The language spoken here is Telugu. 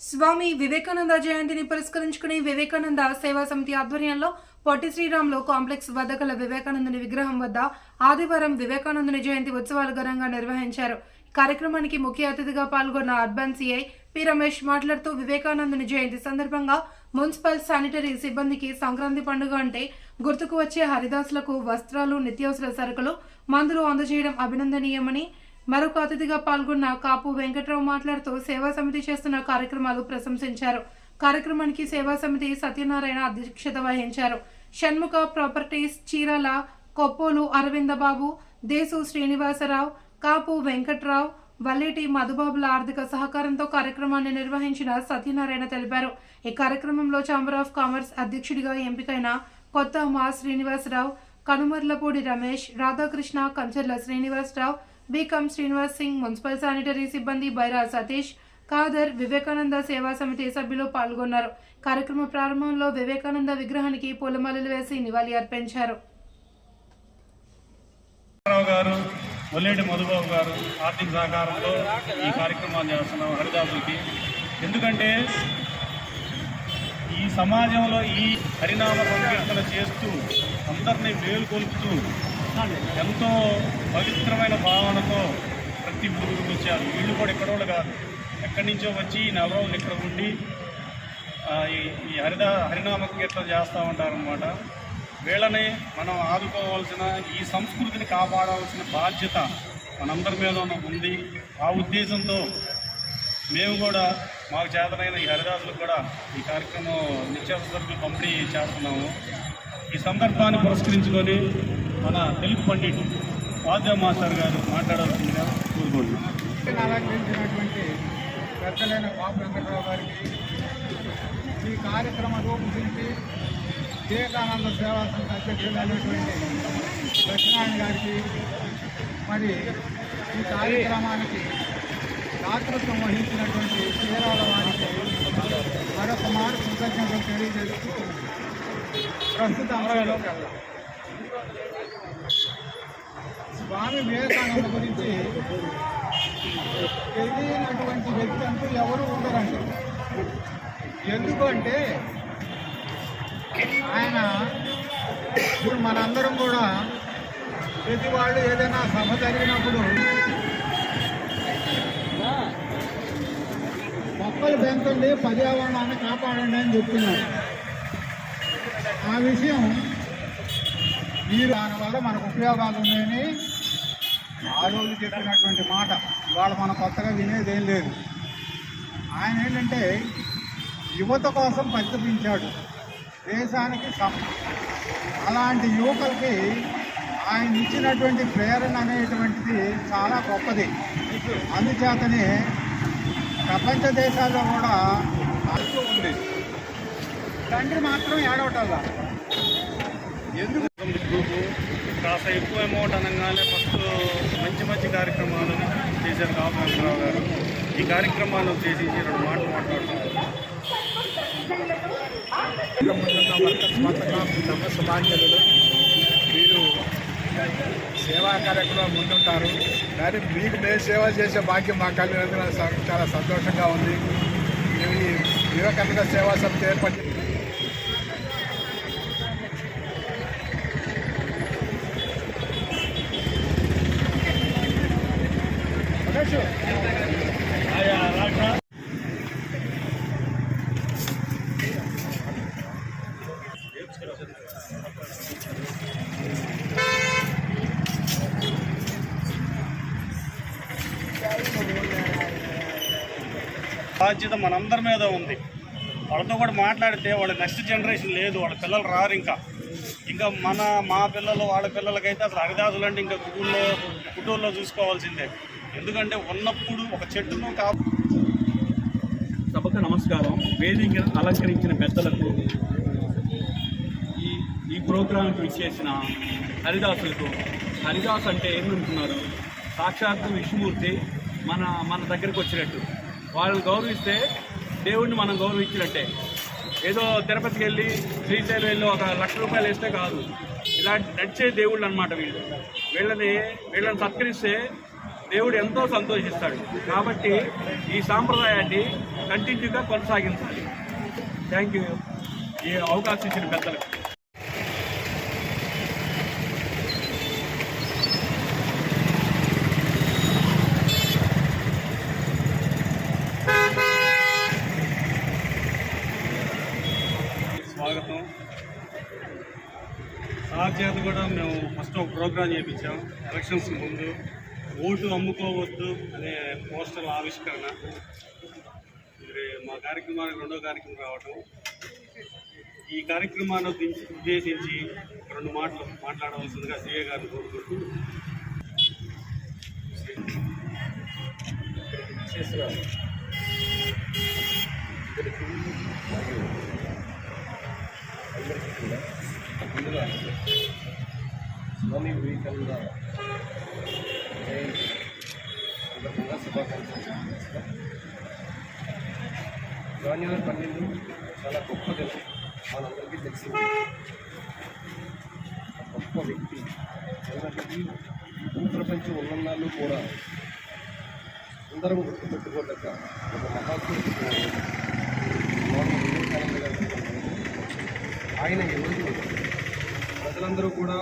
స్వామి వివేకానంద జయంతిని పురస్కరించుకుని వివేకానంద సేవా సమితి ఆధ్వర్యంలో పొట్టి శ్రీరామ్లో కాంప్లెక్స్ వద్ద గల వివేకానందుని విగ్రహం వద్ద ఆదివారం వివేకానందుని జయంతి ఉత్సవాలు ఘనంగా నిర్వహించారు. కార్యక్రమానికి ముఖ్య అతిథిగా పాల్గొన్న అర్బన్ సిఐ పి రమేష్ మాట్లాడుతూ వివేకానందుని జయంతి సందర్భంగా మున్సిపల్ శానిటరీ సిబ్బందికి సంక్రాంతి పండుగ అంటే గుర్తుకు వచ్చే హరిదాసులకు వస్త్రాలు నిత్యావసర సరుకులు మందులు అందజేయడం అభినందనీయమని మరొక అతిథిగా పాల్గొన్న కాపు వెంకట్రావు మాట్లాడుతూ సేవా సమితి చేస్తున్న కార్యక్రమాలు ప్రశంసించారు. కార్యక్రమానికి సేవా సమితి సత్యనారాయణ అధ్యక్షత వహించారు. షణ్ముఖ ప్రాపర్టీస్ చీరాల కొప్పోలు అరవిందబాబు దేశు శ్రీనివాసరావు కాపు వెంకట్రావు వల్లేటి మధుబాబుల ఆర్థిక సహకారంతో కార్యక్రమాన్ని నిర్వహించిన సత్యనారాయణ తెలిపారు. ఈ కార్యక్రమంలో ఛాంబర్ ఆఫ్ కామర్స్ అధ్యక్షుడిగా ఎంపికైన కొత్త మా Srinivasarao Kanumarlapudi Ramesh Radhakrishna Kancharla Srinivasarao BCom Srinivas Singh municipal sanitary సిబ్బంది బైరా సతీష్ ఖాదర్ వివేకానంద సేవా సమితి సభ్యులు పాల్గొన్నారు. కార్యక్రమ ప్రారంభంలో వివేకానంద విగ్రహానికి పూలమాలలు వేసి నివాళి అర్పించారు. రావు గారు వల్లేటి మధుబాబు గారు ఆర్థిక సహకారంలో ఈ కార్యక్రమాన్ని చేస్తున్నాం హరిదాసులకి. ఎందుకంటే ఈ సమాజంలో ఈ హరినామ సంకీర్తన చేస్తూ అందరినీ మేలుకొల్పుతూ ఎంతో పవిత్రమైన భావనతో ప్రతి ఊరికి వచ్చారు వీళ్ళు కూడా ఎక్కడోళ్ళు కాదు ఎక్కడి నుంచో వచ్చి ఈ నెల రోజులు ఇక్కడ ఉండి ఈ- ఈ హరిదా హరినామ చేస్తూ ఉంటారనమాట వీళ్ళని మనం ఆదుకోవాల్సిన ఈ సంస్కృతిని కాపాడాల్సిన బాధ్యత మనందరి మీద ఉంది. ఆ ఉద్దేశంతో మేము కూడా మాకు చేతనైన ఈ హరిదాసులకు కూడా ఈ కార్యక్రమం నిత్యావసర సరుకులు పంపిణీ చేస్తున్నాము. ఈ సందర్భాన్ని పురస్కరించుకొని మన తెలుగు పండిట్ వాద్య మాస్టర్ గారు మాట్లాడాల్సిందిగా కోరుకుంటున్నాం అలంకరించినటువంటి పెద్దలైన బాబు వెంకటరావు గారికి ఈ కార్యక్రమ రూపొందించి వివేకానంద సేవా సంఘ అధ్యక్షులైనటువంటి సత్యనారాయణ గారికి మరి ఈ కార్యక్రమానికి దాతృత్వం వహించినటువంటి చీరాల వారికి మరొక మారు కృతజ్ఞతలు తెలియజేస్తూ ప్రస్తుత అమరావతిలోకి వెళ్దాం. స్వామి వివేకానంద గురించి తెలియనటువంటి వ్యక్తి అంటూ ఎవరు ఉండరండి. ఎందుకంటే ఆయన ఇప్పుడు మనందరం కూడా ప్రతి వాళ్ళు ఏదైనా సభ జరిగినప్పుడు మొక్కలు పెంచండి పర్యావరణాన్ని కాపాడండి అని చెప్తున్నారు. ఆ విషయం మీరు దానివల్ల మనకు ఉపయోగాలు ఉన్నాయని ఆ రోజు చెప్పినటువంటి మాట ఇవాళ మన కొత్తగా వినేది ఏం లేదు. ఆయన ఏంటంటే యువత కోసం పరితపించాడు. దేశానికి సం- అలాంటి యువకులకి ఆయన ఇచ్చినటువంటి ప్రేరణ అనేటువంటిది చాలా గొప్పది. అందుచేతనే ప్రపంచ దేశాల్లో కూడా అర్థం ఉంది. తండ్రి మాత్రం ఏడవటల్లా? ఎందుకు? గ్రూపు కాస్త ఎక్కువ అమౌంట్ అనగానే ఫస్ట్ మంచి కార్యక్రమాలు చేశారు కాపు గారు. ఈ కార్యక్రమాలు చేసి రెండు మాటలు మాట్లాడుతున్నారు మీరు సేవా కార్యక్రమం ముందుంటారు. కానీ మీకు మేము సేవ చేసే భాగ్యం మా కలిగినందుకు చాలా సంతోషంగా ఉంది. మేము వివేకానంద సేవా సమితి ఏర్పడింది బాధ్యత మనందరి మీద ఉంది. వాళ్ళతో కూడా మాట్లాడితే వాళ్ళ నెక్స్ట్ జనరేషన్ లేదు వాళ్ళ పిల్లలు రారు ఇంకా. ఇంకా మన మా పిల్లలు వాళ్ళ పిల్లలకైతే అసలు హరిదాసులు అంటే ఇంకా కుటుంబంలో కుటుంబంలో చూసుకోవాల్సిందే. ఎందుకంటే ఉన్నప్పుడు ఒక చెట్టును కా సభకు నమస్కారం. వేదిక అలంకరించిన పెద్దలకు ఈ ఈ ప్రోగ్రాంకి విచ్చేసిన హరిదాసులకు. హరిదాస్ అంటే ఏమనుకున్నారు సాక్షాత్తు విష్ణుమూర్తి మన మన దగ్గరకు వచ్చినట్టు. వాళ్ళని గౌరవిస్తే దేవుడిని మనం గౌరవించినట్టే. ఏదో తిరుపతికి వెళ్ళి శ్రీశైలం వెళ్ళి ఒక లక్ష రూపాయలు వేస్తే కాదు. ఇలా నడిచే దేవుళ్ళు అనమాట వీళ్ళు. వీళ్ళని వీళ్ళని సత్కరిస్తే దేవుడు ఎంతో సంతోషిస్తాడు. కాబట్టి ఈ సాంప్రదాయాన్ని కంటిన్యూగా కొనసాగించాలి. థ్యాంక్ యూ ఈ అవకాశం ఇచ్చిన పెద్దలకు. మేము ఒక ప్రోగ్రాం చేయించాం ఎలక్షన్స్ ముందు ఓటు అమ్ముకోవద్దు అనే పోస్టల్ ఆవిష్కరణ. ఇది మా కార్యక్రమానికి రెండో కార్యక్రమం రావటం. ఈ కార్యక్రమాన్ని ఉద్దేశించి- రెండు మాటలు మాట్లాడవలసిందిగా సీఏ గారిని కోరుకుంటూ చేసిన అందరికీ కూడా స్వామి వివేకానంద జయంతి సందర్భంగా శుభాకాంక్షలు. తెలియజేస్తున్నాం. పన్నెండు చాలా గొప్ప దినం మనందరికీ తెలిసింది. గొప్ప వ్యక్తి అయినప్పటికీ భూ ప్రపంచం ఉన్నన్నాళ్ళు కూడా అందరం గుర్తుపెట్టుకోలేక ఒక మహాత్ముడు. వివేకానంద గారు ఆయన ఈరోజు ప్రజలందరూ కూడా